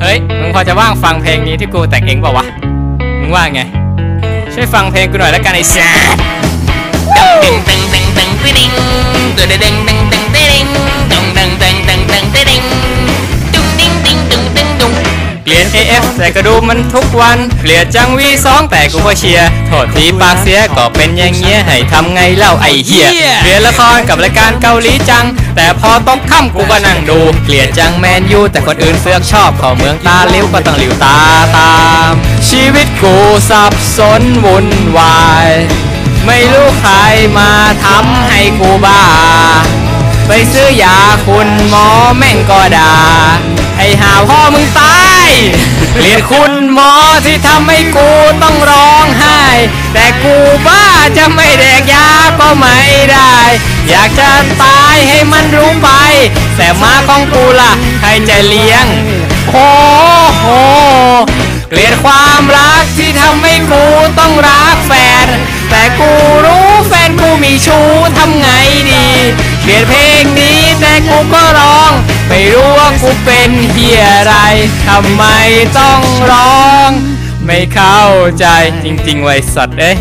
เฮ้ย มึงพอจะว่างฟังเพลงนี้ที่กูแต่งเองเปล่าวะ มึงว่าไง ช่วยฟังเพลงกูหน่อยแล้วกันไอ้แซ่ เกลียด AF แต่ก็ดูมันทุกวันเกลียดจังวีสองแต่กูก็เชียร์โทษทีปากเสียก็เป็นอย่างเงี้ยให้ทำไงเล่าไอ้เหี้ยเกลียดละครกับรายการเกาหลีจัง แต่พอตกค่ำกูก็นั่งดูเกลียดจังแมนยูแต่คนอื่นเสือกชอบเข้าเมืองตาลิ้วก็ต้องหลิวตาตาม ชีวิตกูสับสนวุ่นวาย ไม่รู้ใครมาทำให้กูบ้าไปซื้อยาคุณหมอแม่งก็ด่าให้หาพ่อมึงตาย เกลียดคุณหมอที่ทำให้กูต้องร้องไห้ แต่กูบ้าจะไม่แดกยาก็ไม่ได้ อยากจะตายให้มันรู้ไป แต่มาของกูล่ะ ใครจะเลี้ยง โอ้โห เกลียดความรักที่ทำให้กูต้องรักแฟน แต่กูรู้แฟนกูมีชู้ทำไงดี เกลียดเพลงนี้แต่กูก็ร้อง กูเป็นเฮียอะไรทำไมต้องร้อง ไม่เข้าใจจริงๆไว้สัตว์เอ้ย